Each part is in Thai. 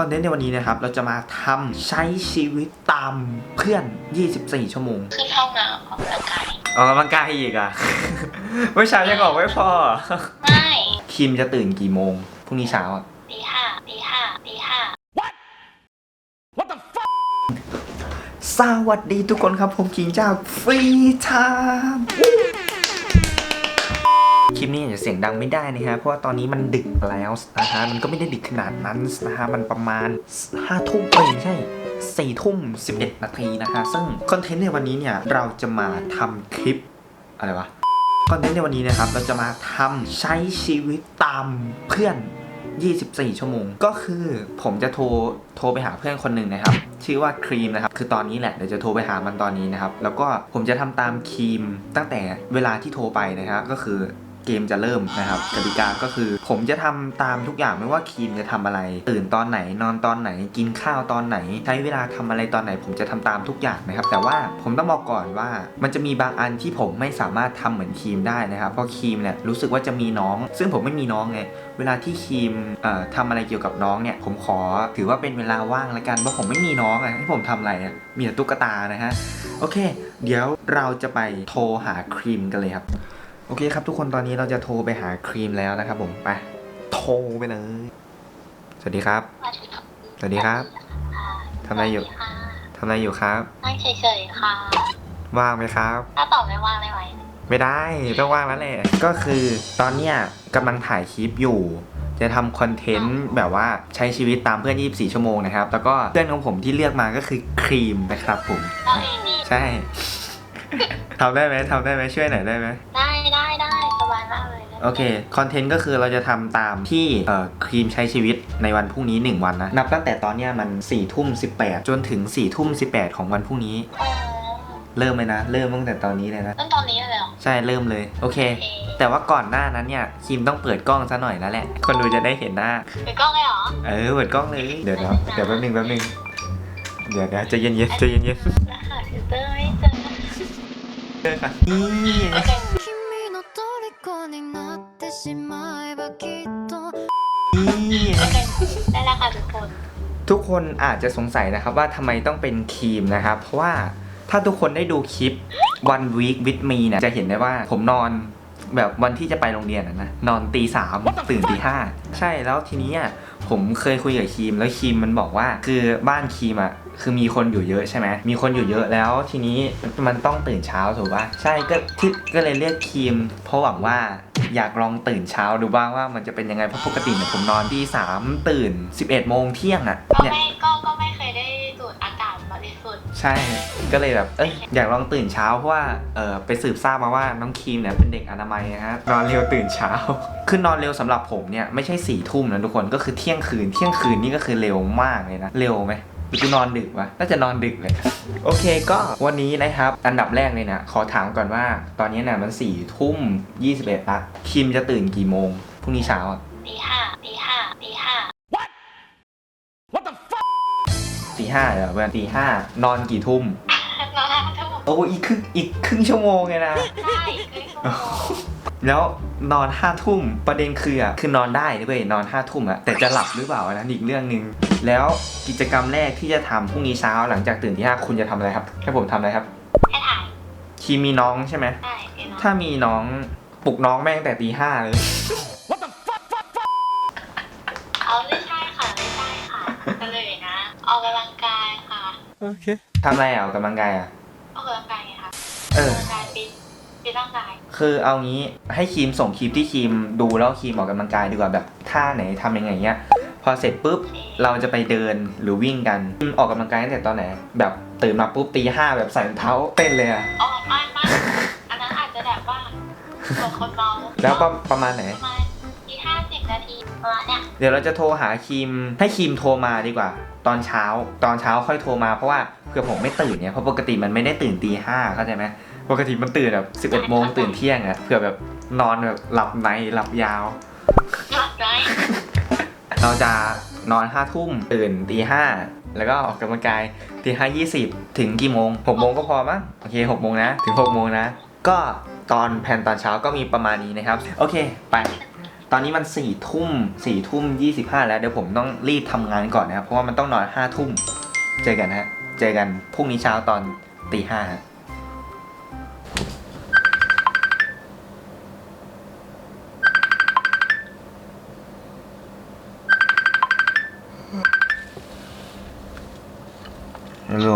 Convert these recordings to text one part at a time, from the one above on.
คอนเทนต์ในวันนี้นะครับ เราจะมาทำใช้ชีวิตตามเพื่อน 24 ชั่วโมง ขึ้นห้องน้ำออกกำลังกาย ออกกำลังกายอีกอะเมื่อเช้ายังออกไม่พอ ไม่คิมจะตื่นกี่โมง พรุ่งนี้เช้าอะตีห้าตีห้าตีห้าสวัสดีทุกคนครับ ผมคิงจากฟรีไทม์ คลิปนี้อาจจะเสียงดังไม่ได้นะฮะเพราะว่าตอนนี้มันดึกแล้วนะฮะมันก็ไม่ได้ดึกขนาดนั้นนะฮะมันประมาณ5ทุ่มเอ้ยไม่ใช่สี่ทุ่ม11นาทีนะคะ ซึ่งคอนเทนต์ในวันนี้เนี่ยเราจะมาทำคลิปอะไรวะคอนเทนต์ในวันนี้นะครับเราจะมาทำใช้ชีวิตตามเพื่อน 24 ชั่วโมง ก็คือผมจะโทรโทรไปหาเพื่อนคนหนึ่งนะครับ ชื่อว่าครีมนะครับ คือตอนนี้แหละเดี๋ยวจะโทรไปหามันตอนนี้นะครับ แล้วก็ผมจะทำตามครีมตั้งแต่เวลาที่โทรไปนะครับก็คือ เกมจะเริ่มนะครับกติกาก็คือ ผมจะทำตามทุกอย่างไม่ว่าครีมจะทำอะไร ตื่นตอนไหนนอนตอนไหน กินข้าวตอนไหน ใช้เวลาทำอะไรตอนไหน ผมจะทำตามทุกอย่างนะครับ แต่ว่าผมต้องบอกก่อนว่า มันจะมีบางอันที่ผมไม่สามารถทำเหมือนครีมได้นะครับ เพราะครีมเนี่ยรู้สึกว่าจะมีน้อง ซึ่งผมไม่มีน้องไงเวลาที่ครีมเอ่อทำอะไรเกี่ยวกับน้องเนี่ยผมขอถือว่าเป็นเวลาว่างละกันเพราะผมไม่มีน้องอะให้ผมทำอะไรอะมีแต่ตุ๊กตานะฮะโอเค เดี๋ยวเราจะไปโทรหาครีมกันเลยครับ โอเคครับทุกคนตอนนี้เราจะโทรไปหาครีมแล้วนะครับผมไปโทรไปเลย สวัสดีครับมาถึงครับสวัสดีครับทำอะไรอยู่สวัสดีค่ะทำอะไรอยู่ครับนั่งเฉยๆค่ะ ว่างไหมครับ ถ้าตอบไม่ว่างได้ไหมไม่ได้ต้องว่างแล้วแหละก็คือตอนเนี้ยกำลังถ่ายคลิปอยู่ จะทำคอนเทนต์แบบว่าใช้ชีวิตตามเพื่อน 24 ชั่วโมงนะครับ แล้วก็เพื่อนของผมที่เลือกมาก็คือครีมนะครับผมเราเองนี่ใช่ทำได้ไหมทำได้ไหมช่วยหน่อยได้ไหมได้ โอเค คอนเทนต์ก็คือเราจะทำตามที่เอ่อครีมใช้ชีวิตในวันพรุ่งนี้ 1 วันนะ นับตั้งแต่ตอนเนี้ยมัน4ี่ทุ่มสิจนถึง4ี่ทุ่มสิของวันพรุ่งนี้อ๋อเริ่มเลยนะ เริ่มตั้งแต่ตอนนี้เลยนะต้นตอนนี้เลยเหรอ ใช่ เริ่มเลยโอเคโอเค แต่ว่าก่อนหน้านั้นเนี่ยครีมต้องเปิดกล้องซะหน่อยแล้วแหละ คนดูจะได้เห็นหน้าไปกล้องเลยเหรอ เออ เปิดกล้องเลย เดี๋ยวนะเดี๋ยวแป๊บนึงแป๊บนึง เดี๋ยวนะใจะเย็นๆใจะเย็นแล้วหาฟิลเตอร์ไม่เจอๆเจอค่ะนี่ ค่ะทุกคน ทุกคนอาจจะสงสัยนะครับว่าทำไมต้องเป็นครีมนะครับ เพราะว่าถ้าทุกคนได้ดูคลิป one week with me เนี่ยจะเห็นได้ว่าผมนอนแบบวันที่จะไปโรงเรียนอะนะนอนตีสามตื่นตีห้าใช่แล้วทีนี้อะผมเคยคุยกับครีมแล้วครีมมันบอกว่า คือบ้านครีมอะคือมีคนอยู่เยอะใช่ไหมมีคนอยู่เยอะแล้วทีนี้มันต้องตื่นเช้าถูกปะใช่ก็ที่ก็เลยเรียกครีมเพราะหวังว่า อยากลองตื่นเช้าดูบ้างว่ามันจะเป็นยังไงเพราะปกติเนี่ยผมนอนตีสามตื่น 11โมงเที่ยงอะก็เนี่ยไม่ก็ก็ไม่เคยได้สูดอากาศบริสุทธิ์ใช่ ก็เลยแบบเอ้ยอยากลองตื่นเช้าเพราะว่าเออไปสืบทราบมาว่าน้องครีมเนี่ยเป็นเด็กอนามัยนะฮะนอนเร็วตื่นเช้า คือนอนเร็วสำหรับผมเนี่ยไม่ใช่สี่ทุ่มนะทุกคนก็คือเที่ยงคืนเที่ยงคืนนี่ก็คือเร็วมากเลยนะเร็วไหมห รือกูนอนดึกวะน่าจะนอนดึกเลย โอเคก็วันนี้นะครับ อันดับแรกเลยนะ ขอถามก่อนว่า ตอนนี้เนี่ยมันสี่ทุ่มยี่สิบเอ็ดละครีมจะตื่นกี่โมงพรุ่งนี้เช้าอะตีห้าตีห้าตีห้าตีห้าเหรอเพื่อนตีห้านอนกี่ทุ่มนอนห้าทุ่มโอ้อีกครึ่งอีกครึ่งชั่วโมงเลยนะ ใช่ครึ่งชั่วโมงแล้ว นอนห้าทุ่มประเด็นคืออะคือนอนได้ด้วยนอนห้าทุ่มอะแต่จะหลับหรือเปล่าอันนั้นอีกเรื่องหนึ่งแล้วกิจกรรมแรกที่จะทำพรุ่งนี้เช้าหลังจากตื่นที่ห้าคุณจะทำอะไรครับให้ผมทำอะไรครับให้ถ่ายคีมีน้องใช่ไหมใช่พี่น้องถ้ามีน้องปลุกน้องแม่งแต่ตีห้าเลยเอาไม่ใช่ค่ะไม่ใช่ค่ะก็เลยนะออกกำลังกายค่ะโอเคทำอะไรอะออกกำลังกายอะออกกำลังกายไงคะเออออกกำลังกายปี ปีร่างกาย คือเอางี้ให้ครีมส่งคลิปที่ครีมดูแล้วครีมออกกำลังกายดีกว่าแบบท่าไหนทำยังไงเงี้ย พอเสร็จปุ๊บเราจะไปเดินหรือวิ่งกันออกกำลังกายตั้งแต่ตอนไหน แบบตื่นมาปุ๊บตีห้าแบบใส่รองเท้าเต้นเลยอะอ๋อไม่ไม่อันนั้นอาจจะแบบว่าของคนเมาแล้วประประมาณไหน ประมาณที่ห้าสิบนาทีประมาณเนี้ยเดี๋ยวเราจะโทรหาครีมให้ครีมโทรมาดีกว่า ตอนเช้า ตอนเช้าค่อยโทรมาเพราะว่าเผื่อผมไม่ตื่นเนี่ยเพราะปกติมันไม่ได้ตื่นตีห้าเข้าใจไหม ปกติมันตื่นแบบสิบเอ็ดโมงตื่นเที่ยงอะเผื่อแบบนอนแบบหลับในหลับยาว หลับได้เราจะนอนห้าทุ่มตื่นตีห้าแล้วก็ออกกำลังกายตีห้ายี่สิบถึงกี่โมงหกโมงก็พอมั้งโอเคหกโมงนะ ถึงหกโมงนะ ก็ตอนแผนตอนเช้าก็มีประมาณนี้นะครับ โอเคไป ตอนนี้มันสี่ทุ่มสี่ทุ่มยี่สิบห้าแล้ว เดี๋ยวผมต้องรีบทำงานก่อนนะครับ เพราะว่ามันต้องนอนห้าทุ่ม เจอกันฮะ เจอกันพรุ่งนี้เช้าตอนตีห้าฮะ ฮัลโหล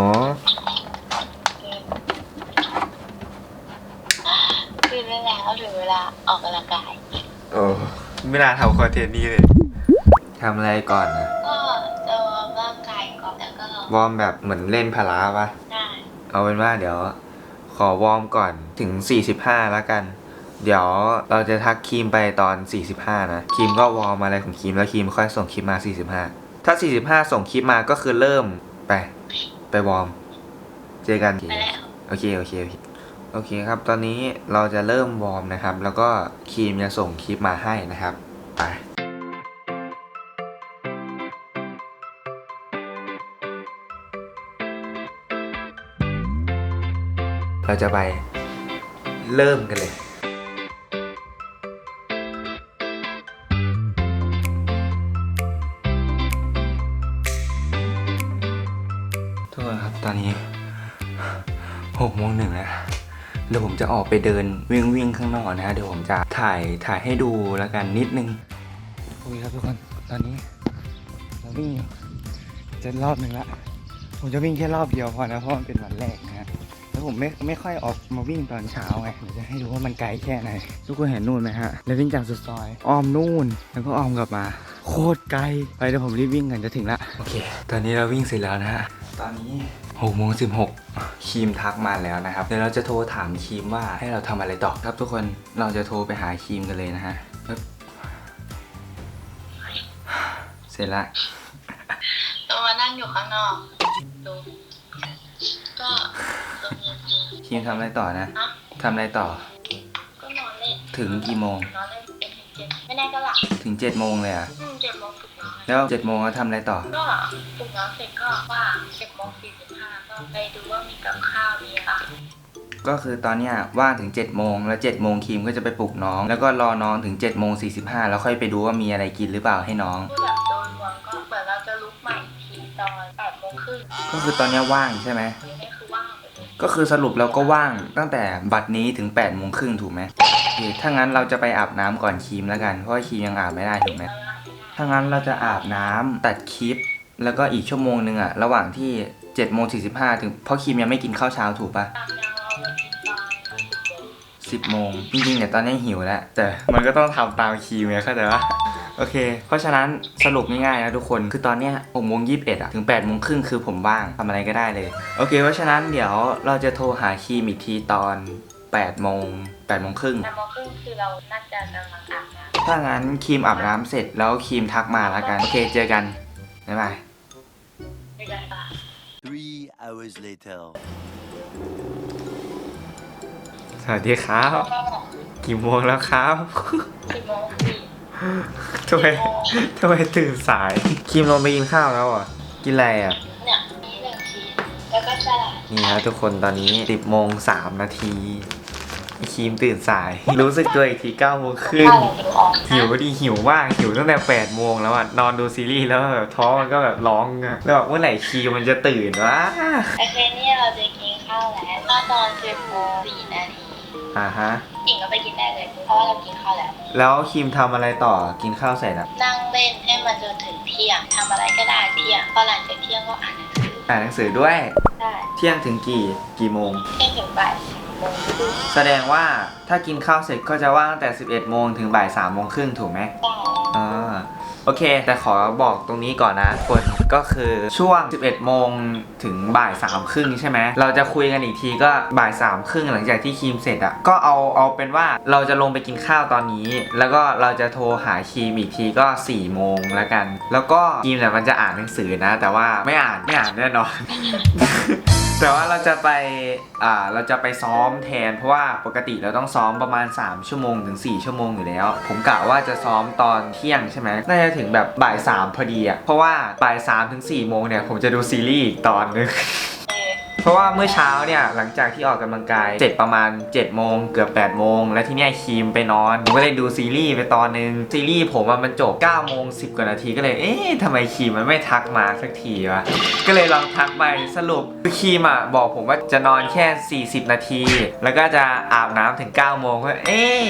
คือเวลาถึงเวลาออกกำลังกาย โอ้ไม่น่าทำคอนเทนต์นี้เลยทำอะไรก่อนนะก็จะวอร์มร่างกายก่อนแล้วก็วอร์มแบบเหมือนเล่นพลาปะได้เอาเป็นว่าเดี๋ยว ขอวอร์มก่อนถึง 45 แล้วกัน เดี๋ยวเราจะทักครีมไปตอน 45 นะครีมก็วอร์มอะไรของครีมแล้วครีมค่อยส่งคลิปมา 45 ถ้า 45 ส่งคลิปมาก็คือเริ่มไป ไปวอร์ม เจอกัน ไปแล้วโอเค โอเค โอเค โอเคครับ ตอนนี้เราจะเริ่มวอร์มนะครับ แล้วก็ครีมจะส่งคลิปมาให้นะครับ ไปเราจะไปเริ่มกันเลย ดี๋ยวผมจะออกไปเดินวิ่งวิ่งข้างนอกนะฮะเดี๋ยวผมจะถ่ายถ่ายให้ดูแล้วกันนิดนึงโอเคครับทุกคนตอนนี้เราวิ่งอยู่จะรอบหนึ่งละผมจะวิ่งแค่รอบเดียวพอนะเพราะมันเป็นวันแรกนะฮะแล้วผมไม่ไม่ค่อยออกมาวิ่งตอนเช้าไงเดี๋ยวจะให้ดูว่ามันไกลแค่ไหนทุกคนเห็นนู่นไหมฮะเราวิ่งจากสุดซอยอ้อมนู่นแล้วก็อ้อมกลับมา โคตรไกลไปเดี๋ยวผมรีบวิ่งกันจะถึงละโอเค ตอนนี้เราวิ่งเสร็จแล้วนะฮะตอนนี้ หกโมงสิบหกครีมทักมาแล้วนะครับ เดี๋ยวเราจะโทรถามครีมว่าให้เราทำอะไรต่อครับทุกคนเราจะโทรไปหาครีมกันเลยนะฮะปึ๊บเสร็จละตัวมานั่งอยู่ข้างนอกดูก็ตรงนี้จริงครีมทำอะไรต่อนะนะทำอะไรต่อ ก็นอนเล่นถึงกี่โมงนอนเล่นเป็นถึงเจ็ดไม่แน่ก็หลับถึงเจ็ดโมงเลยอะ แล้วเจ็ดโมงเราทำอะไรต่อ ก็ปลุกนอนเสร็จก็ว่าเจ็ดโมงสี่สิบห้าก็ไปดูว่ามีกับข้าวมีอะไรก็คือตอนเนี้ยว่างถึง7จ็ดโมงแล้ว7จ็ดโมงครีมก็จะไปปลุกน้อง แล้วก็รอน้องถึง7จ็ดโมงสีแล้วค่อยไปดูว่ามีอะไรกินหรือเปล่าให้น้อง พูดแบบโดยรวมก็เหมือนเราจะลุกใหม่อีกทีตอนแปดโมงครึ่งก็คือตอนเนี้ยว่างใช่ไหมนี่คือว่างไปเลยก็คือสรุปเราก็ว่างตั้งแต่บัดนี้ถึง8ปดโมงครึ่งถูกไหมโอเคถ้างั้นเราจะไปอาบน้ำก่อนครีมแล้วกันเพราะว่าครีมยังอาบไม่ได้ถูกไหม แล้วนะ ถ้างั้นเราจะอาบน้ำตัดคลิป แล้วก็อีกชั่วโมงหนึ่งอะระหว่างที่7จ็ดโมงสีถึงเพราะครีมยังไม่กินข้าวเช้าถูกปะสิบโมงสิงจริงๆเนี่ยตอนนี้หิวแล้ว แต่มันก็ต้องทำตามคีมไงเข้าใจปะโอเค เพราะฉะนั้นสรุปง่ายๆนะทุกคน คือตอนเนี้ยหกโมงยี่สิบเอ็ดอะถึง8ปดโมงครึ่งคือผมว่างทำอะไรก็ได้เลย โอเค เพราะฉะนั้นเดี๋ยวเราจะโทรหาคีมอีกทีตอน 8ปดโมงแปดโมงครึ่งแปดโมงครึ่งคือเราน่าจะกำลังอาบน้ถ้างั้นครีมอาบน้ำเสร็จแล้วครีมทักมาแล้วกัน โอเคเจอกัน บ๊ายบายำไม่ได้ป่ะ Three hours later. สวัสดีครับ กี่โมงแล้วครับสิบโมงสี่ทำไมทำไมตื่นสาย ครีมลงไปกินข้าวแล้วอะ กินอะไรอะ เนี่ยนี่หนึ่งชิ้นแล้วก็สลัด นี่ครับทุกคนตอนนี้ 10โมง3นาทีไอ้ ครีมตื่นสาย รู้สึกตัวอีกที9โมงครึ่งข้าวเราดูออกหิวดีหิวมากหิวตั้งแต่8โมงแล้วอะนอนดูซีรีส์แล้วแบบท้องมันก็แบบร้องอะแล้วแบบเมื่อไหร่ครีมมันจะตื่นวะโอเคเนี่ยเราจะกินข้าวแล้วก็ตอนสิบโมงสี่นาทีอ่าฮะจริงก็ไปกินได้เลยเพราะว่าเรากินข้าวแล้ว แล้วครีมทำอะไรต่อกินข้าวเสร็จอะนั่งเล่นให้มันจนถึงเที่ยงทำอะไรก็ได้เที่ยงพอหลังจากเที่ยงก็อ่านหนังสืออ่านหนังสือด้วยได้เที่ยงถึงกี่กี่โมงเที่ยงถึงบ่าย แสดงว่าถ้ากินข้าวเสร็จก็จะว่างตั้งแต่ 11 โมงถึงบ่าย3โมงครึ่งถูกไหมอ่าโอเค แต่ขอบอกตรงนี้ก่อนนะคนก็คือช่วง 11 โมงถึงบ่าย3ครึ่งใช่ไหม เราจะคุยกันอีกทีก็บ่าย3ครึ่งหลังจากที่ครีมเสร็จอะ่ะ ก็เอาเอาเป็นว่าเราจะลงไปกินข้าวตอนนี้ แล้วก็เราจะโทรหาครีมอีกทีก็4โมงแล้วกัน แล้วก็ครีมเนี่ยมันจะอ่านหนังสือนะ แต่ว่าไม่อ่านไม่อ่านแน่นอน แต่ว่าเราจะไปอ่าเราจะไปซ้อมแทน เพราะว่าปกติเราต้องซ้อมประมาณ 3 ชั่วโมงถึง 4 ชั่วโมงอยู่แล้ว ผมกะว่าจะซ้อมตอนเที่ยงใช่ไหมน่าจะถึงแบบบ่าย3พอดีอะเพราะว่าบ่าย3ถึง4โมงเนี่ยผมจะดูซีรีส์อีกตอนนึง เพราะว่าเมื่อเช้าเนี่ยหลังจากที่ออกกำลังกายเสร็จประมาณ7จ็ดโมงเกือบ8ปดโมงแล้วที่เนี่ยคีมไปนอนผมก็เลยดูซีรีส์ไปตอนนึงซีรีส์ผมมันจบ9ก้าโมงสิกว่านาทีก็เลยเอ๊ะทำไมคีมมันไม่ทักมาสักทีวะก็เลยลองทักไปสรุปคือคีมอะบอกผมว่าจะนอนแค่ 40 นาที แล้วก็จะอาบน้ำถึง9ก้าโมงก็เอ๊ะ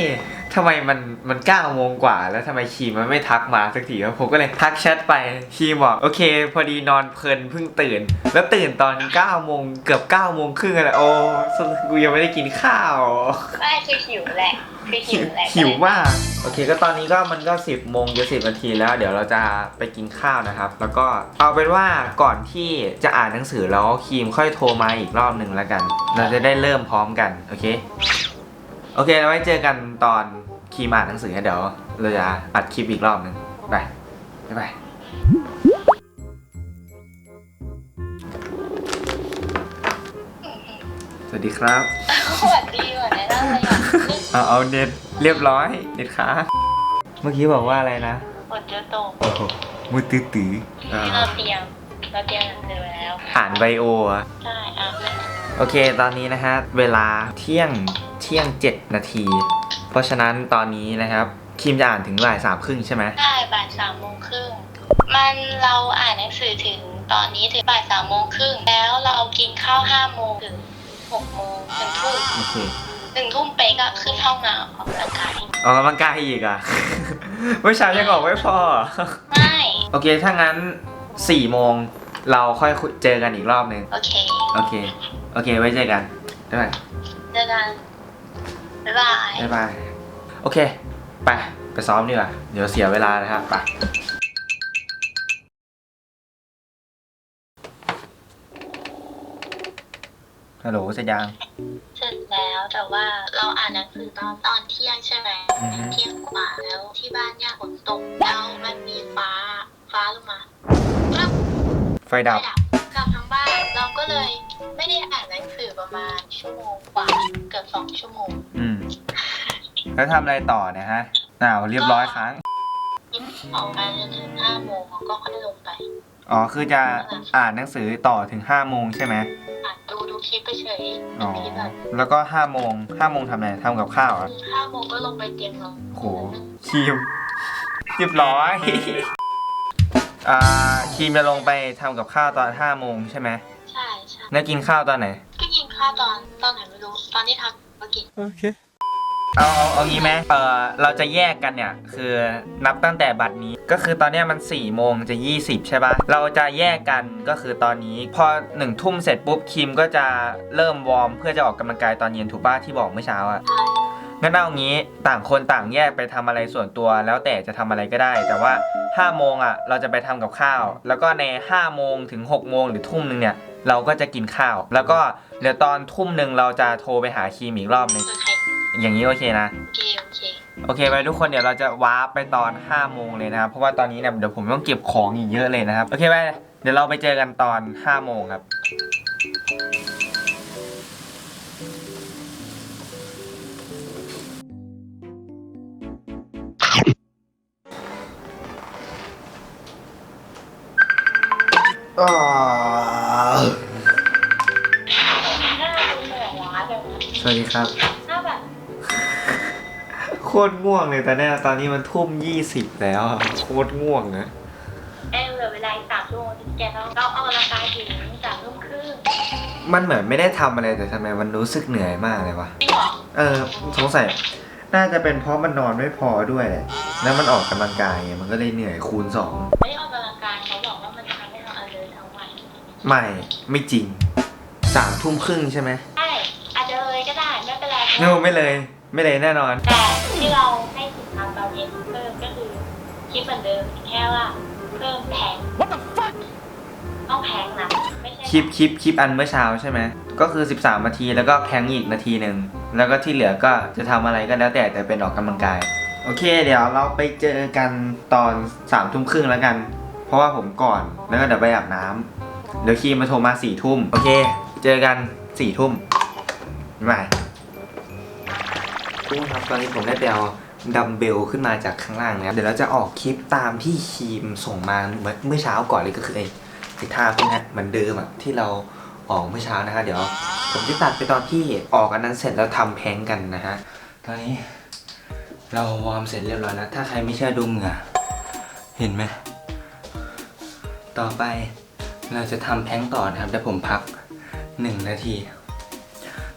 ทำไมมันมันเก้าโมงกว่า แล้วทำไมครีมมันไม่ทักมาสักทีวะผมก็เลยทักแชทไปครีมบอกโอเค พอดีนอนเพลินเพิ่งตื่น แล้วตื่นตอน9ก้าโมงเกือบ9ก้าโมงครึ่งอะไรโอ้กูยังไม่ได้กินข้าวไม่คือหิวแหละคือหิวแหละหิวมากโอเค ก็ตอนนี้ก็มันก็10บโมงจะสิบนาทีแล้ว เดี๋ยวเราจะไปกินข้าวนะครับ แล้วก็เอาเป็นว่าก่อนที่จะอ่านหนังสือแล้วครีมค่อยโทรมาอีกรอบหนึ่งแล้วกัน เราจะได้เริ่มพร้อมกันโอเค โอเคแล้วไว้เจอกันตอนครีมอ่านหนังสือเดี๋ยวเราจะอัดคลิปอีกรอบหนึ่งไปบ๊ายบายสวัสดีครับสวัสดีวันนี้นั่งเลยอะเอาเอาเน็ตเรียบร้อยเน็ตขาเมื่อกี้บอกว่าอะไรนะฝนจะตกโอ้โหมือตื้อตื้ออ่าที่เราเตรียมเราเตรียมหนังสือไว้แล้วอ่านไบโออะใช่อะ โอเค ตอนนี้นะฮะ เวลาเที่ยงเที่ยง 7 นาที เพราะฉะนั้นตอนนี้นะครับคิมจะอ่านถึงบ่ายสามครึ่งใช่ไหมใช่บ่ายสามโมงครึ่งมันเราอ่านหนังสือถึงตอนนี้ถึงบ่ายสามโมงครึ่งแล้วเรากินข้าวห้าโมงถึงหกโมงถึงทุ่มโอเคหนึ่งทุ่มเป๊กอะขึ้นห้องน้ำออกกำลังกายออกกำลังกายอีกอะเมื่อเช้ายังออกไม่พอไม่โอเคถ้างั้น4โมง เราค่อยคุยเจอกันอีกรอบหนึ่งโอเค โอเค โอเค ไว้เจอกันบ๊ายบายเจอกัน บ๊ายบาย บ๊ายบาย โอเค ไป ไปซ้อมดีกว่า เดี๋ยวเสียเวลานะครับไปฮัลโหลเสร็จยังเสร็จแล้วแต่ว่าเราอ่านหนังสือตอนตอนเที่ยงใช่ไหมอือฮึเที่ยงกว่าแล้วที่บ้านย่าฝนตกแล้วมันมีฟ้าฟ้าลงมาปึ๊บ ไฟดับไฟดับดับทั้งบ้านเราก็เลยไม่ได้อ่านหนังสือประมาณชั่วโมงกว่าเกือบสองชั่วโมงอืม แล้วทำอะไรต่อเนะฮะอ้าวเรียบร้อยครั้งยิ้มออกมาจนถึงห้าโมงแล้วก็ค่อยลงไปอ๋อ คือจะอ่านหนังสือต่อถึง5โมงใช่ไหมอ่านดูดูคลิปไปเฉยอ๋ดูอคลิปแบบแล้วก็5โมง5โมงทำอะไรทำกับข้าวเหรอะห้าโมงก็ลงไปเตรียมนอนโหครีมเรียบร้อย อ่าครีมจะลงไปทำกับข้าวตอน5โมงใช่ไหมใช่ใช่แล้วกินข้าวตอนไหน ก็กินข้าวตอนตอนไหนไม่รู้ ตอนที่ทักเมื่อกี้เอาเอาเอางี้ไหมเออเราจะแยกกันเนี่ย คือนับตั้งแต่บัตรนี้ก็คือตอนเนี้ยมัน4ี่โมงจะ 20 ใช่ปะเราจะแยกกันก็คือตอนนี้ พอหนึ่งทุ่มเสร็จปุ๊บคิมก็จะเริ่มวอร์มเพื่อจะออกกำลังกายตอนเย็นถูกปะที่บอกเมื่อเช้าอะ ใช่ งั้นเอางี้ต่างคนต่างแยกไปทำอะไรส่วนตัว แล้วแต่จะทำอะไรก็ได้ แต่ว่า5โมงอะเราจะไปทำกับข้าว แล้วก็ใน5โมงถึง6โมงหรือทุ่มหนึ่งเนี่ยเราก็จะกินข้าว แล้วก็เดี๋ยวตอนทุ่มหนึ่งเราจะโทรไปหาคีมอีกรอบหนึงโอเคอย่างนี้โอเคนะ โอเคโอเคโอเคไปทุกคนเดี๋ยวเราจะวาร์ปไปตอน5โมงเลยนะครับ เพราะว่าตอนนี้เนี่ยเดี๋ยวผมต้องเก็บของอีกเยอะเลยนะครับ โอเคไปเดี๋ยวเราไปเจอกันตอน5โมงครับ หน้าดูเหนื่อยล้าจังนะสวัสดีครับ หน้าแบบโคตรง่วงเลยแต่เนี่ยตอนนี้มันทุ่มยี่สิบแล้วอะโคตรง่วงนะเอ้ยเหลือเวลาอีกสามชั่วโมงที่แกต้องเราออกกำลังกายถึงสามทุ่มครึ่งมันเหมือนไม่ได้ทำอะไรแต่ทำไมมันรู้สึกเหนื่อยมากเลยวะจริงเหรอเออสงสัยน่าจะเป็นเพราะมันนอนไม่พอด้วยแหละแล้วมันออกกำลังกายไงมันก็เลยเหนื่อยคูณสองไม่ได้ออก ไม่ไม่จริงสามทุ่มครึ่งใช่ไหมใช่อาจจะเลยก็ได้ไม่เป็นไรโนไม่เลย ไม่เลยแน่นอน แต่ที่เราให้สินค้าตอนเย็นเพิ่มก็คือคิดเหมือนเดิมแค่ว่าเพิ่มแพงต้องแพงนะไม่ใช่คลิปคลิปคลิปอันเมื่อเช้าใช่ไหมก็คือ 13 นาทีแล้วก็แพงอีกนาทีหนึ่งแล้วก็ที่เหลือก็จะทำอะไรก็แล้วแต่แต่เป็นออกกำลังกาย โอเค เดี๋ยวเราไปเจอกันตอนสามทุ่มครึ่งแล้วกัน เพราะว่าผมก่อนแล้วก็เดี๋ยวไปอาบน้ำ เดี๋ยวคีมาโทรมาสี่ทุ่มโอเค เจอกันสี่ทุ่มบ๊าทุกคนครับตอนนี้ผมได้ไปเอาดัมเบลขึ้นมาจากข้างล่างแล้วเดี๋ยวเราจะออกคลิปตามที่คีมส่งมาเมื่อเมื่อเช้าก่อนเลยก็คือไอ้ไอ้ท่าพวกนี้เหมือนเดิมอะที่เราออกเมื่อเช้านะฮะเดี๋ยวผมจะตัดไปตอนที่ออกอันนั้นเสร็จแล้วทำแพงกันนะฮะตอนนี้ เราวอร์มเสร็จเรียบร้อยแล้วถ้าใครไม่เชื่อดูเหงื่อเห็นไหมต่อไป เราจะทำแพงต่อนะครับเดี๋ยวผมพักหนึ่งนาที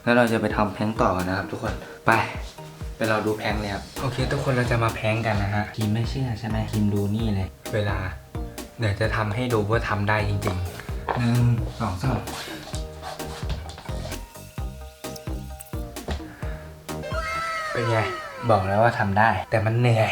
แล้วเราจะไปทำแพงต่อกันนะครับ ทุกคนไปไปเราดูแพงเลยครับโอเค ทุกคนเราจะมาแพงกันนะฮะคิมไม่เชื่อใช่ไหมคิมดูนี่เลย เวลาเดี๋ยวจะทำให้ดูว่าทำได้จริงๆหนึ่งสองสามเป็นไงบอกแล้วว่าทำได้ แต่มันเหนื่อย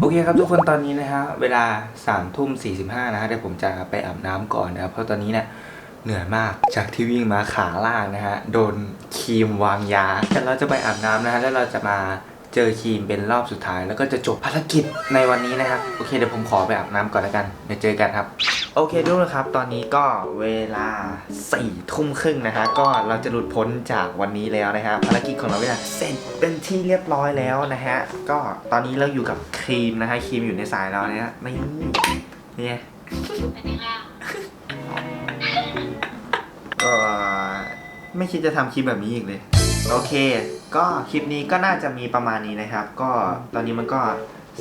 โอเคครับทุกคนตอนนี้นะฮะเวลา3ามทุ่มสีนะฮะเดี๋ยวผมจะไปอาบน้ำก่อนนะครับเพราะตอนนี้เนี่ยเหนื่อยมากจากที่วิ่งมาขาล่างนะฮะโดนครีมวางยา แต่เราจะไปอาบน้ำนะฮะแล้วเราจะมาเจอครีมเป็นรอบสุดท้าย แล้วก็จะจบภารกิจในวันนี้นะครับโอเคเดี๋ยวผมขอไปอาบน้ำก่อนแล้วกันเดี๋ยวเจอกันครับ โอเคทุกคนครับ ตอนนี้ก็เวลาสี่ทุ่มครึ่งนะฮะก็เราจะหลุดพ้นจากวันนี้แล้วนะฮะภารกิจของเราเนี่ยเสร็จเป็นที่เรียบร้อยแล้วนะฮะก็ตอนนี้เราอยู่กับครีมนะฮะครีมอยู่ในสายเราเนี่ยไม่เนี่ยก็ไม่คิดจะทำคลิปแบบนี้อีกเลย โอเค ก็คลิปนี้ก็น่าจะมีประมาณนี้นะครับ ก็ตอนนี้มันก็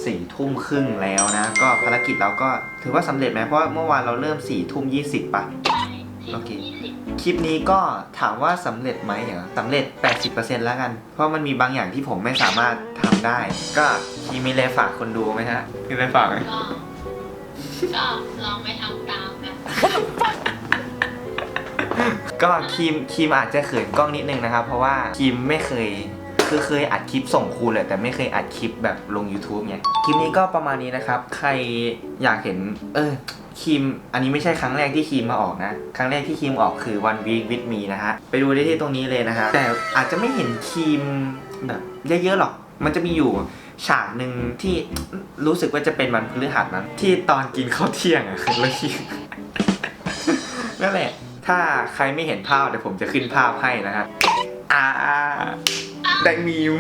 สี่ทุ่มครึ่งแล้วนะ ก็ภารกิจเราก็ถือว่าสำเร็จไหมเพราะว่าเมื่อวานเราเริ่มสี่ทุ่มยี่สิบป่ะใช่สี่โอเคยี่สิบคลิปนี้ก็ถามว่าสำเร็จไหมเหรอสำเร็จ 80%แล้วกัน เพราะมันมีบางอย่างที่ผมไม่สามารถทำได้ ก็คีมีอะไรฝากคนดูไหมฮะมีอะไรฝากไหม ก็ก็ลองไปทำตามกันก็คีมคีมอาจจะเขินกล้องนิดนึงนะครับ เพราะว่าคีมไม่เคย คือเคยอัดคลิปส่งครูเลยแต่ไม่เคยอัดคลิปแบบลง YouTube ไงคลิปนี้ก็ประมาณนี้นะครับ ใครอยากเห็น เออคีมอันนี้ไม่ใช่ครั้งแรกที่คีมมาออกนะ ครั้งแรกที่คีมออกคือ One Week with Me นะฮะ ไปดูได้ที่ตรงนี้เลยนะฮะ แต่อาจจะไม่เห็นคีมแบบเยอะๆหรอก มันจะมีอยู่ฉากหนึ่งที่รู้สึกว่าจะเป็นวันพฤหัสนั้น ที่ตอนกินข้าวเที่ยงอะแล้วคีมนั่นแหละ ถ้าใครไม่เห็นภาพเดี๋ยวผมจะขึ้นภาพให้นะฮะ อ่า ได้มีม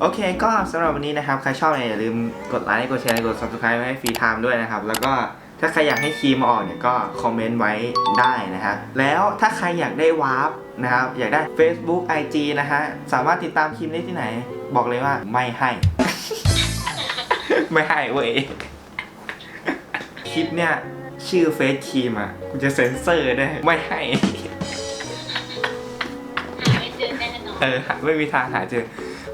โอเคก็สำหรับวันนี้นะครับ ใครชอบเนี่ยอย่าลืมกดไลค์กดแชร์กด subscribe ไว้ให้ฟรีไทม์ด้วยนะครับ แล้วก็ถ้าใครอยากให้คีมออกเนี่ยก็คอมเมนต์ไว้ได้นะฮะแล้วถ้าใครอยากได้วาร์ปนะครับอยากได้ Facebook IG นะฮะสามารถติดตามคีมได้ที่ไหน บอกเลยว่าไม่ให้ ไม่ให้เว้ยคลิปเนี่ยชื่อเฟซคีมอะกูจะเซ็นเซอร์ได้ไม่ให้ เจอแน่นอน เออไม่มีทางหาเจอ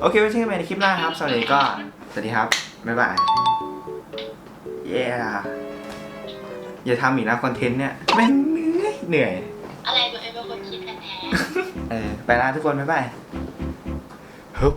โอเคไว้เจอกันใหม่ในคลิปหน้าครับ สวัสดีก็ สวัสดีครับ บ๊ายบาย เย้อย่าทำอีกนะคอนเทนต์เนี่ยแม่งเหนื่อยเหนื่อยอะไรตัวเองเป็นคนคิดแท้ๆ เออ ไปละทุกคน บ๊ายบายฮึบ